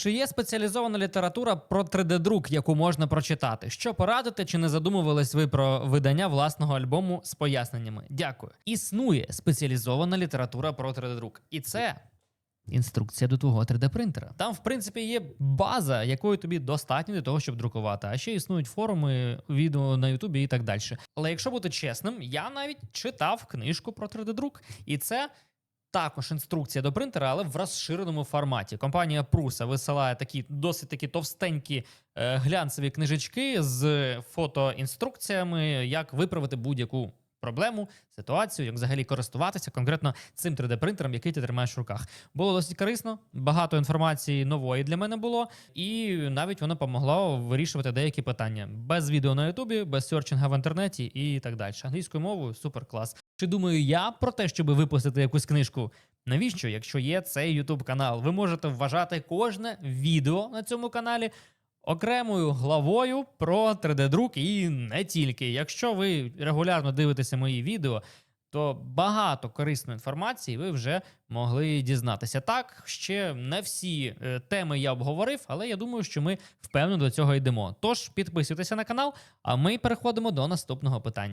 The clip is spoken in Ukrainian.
Чи є спеціалізована література про 3D-друк, яку можна прочитати? Що порадити, чи не задумувались ви про видання власного альбому з поясненнями? Дякую. Існує спеціалізована література про 3D-друк. І це. Інструкція до твого 3D-принтера. Там, в принципі, є база, якої тобі достатньо для того, щоб друкувати. А ще існують форуми, відео на Ютубі і так далі. Але якщо бути чесним, я навіть читав книжку про 3D-друк, і це також інструкція до принтера, але в розширеному форматі. Компанія Prusa висилає такі досить такі товстенькі е, глянцеві книжечки з фотоінструкціями, як виправити будь-яку проблему, ситуацію, як взагалі користуватися конкретно цим 3D-принтером, який ти тримаєш в руках. Було досить корисно, багато інформації нової для мене було, і навіть воно допомогло вирішувати деякі питання без відео на Ютубі, без серчинга в інтернеті і так далі. Англійською мовою супер клас. Чи думаю я про те, щоб випустити якусь книжку? Навіщо, якщо є цей YouTube канал? Ви можете вважати кожне відео на цьому каналі окремою главою про 3D-друк і не тільки. Якщо ви регулярно дивитеся мої відео, то багато корисної інформації ви вже могли дізнатися. Так, ще не всі е, теми я обговорив, але я думаю, що ми впевнено до цього йдемо. Тож підписуйтеся на канал, а ми переходимо до наступного питання.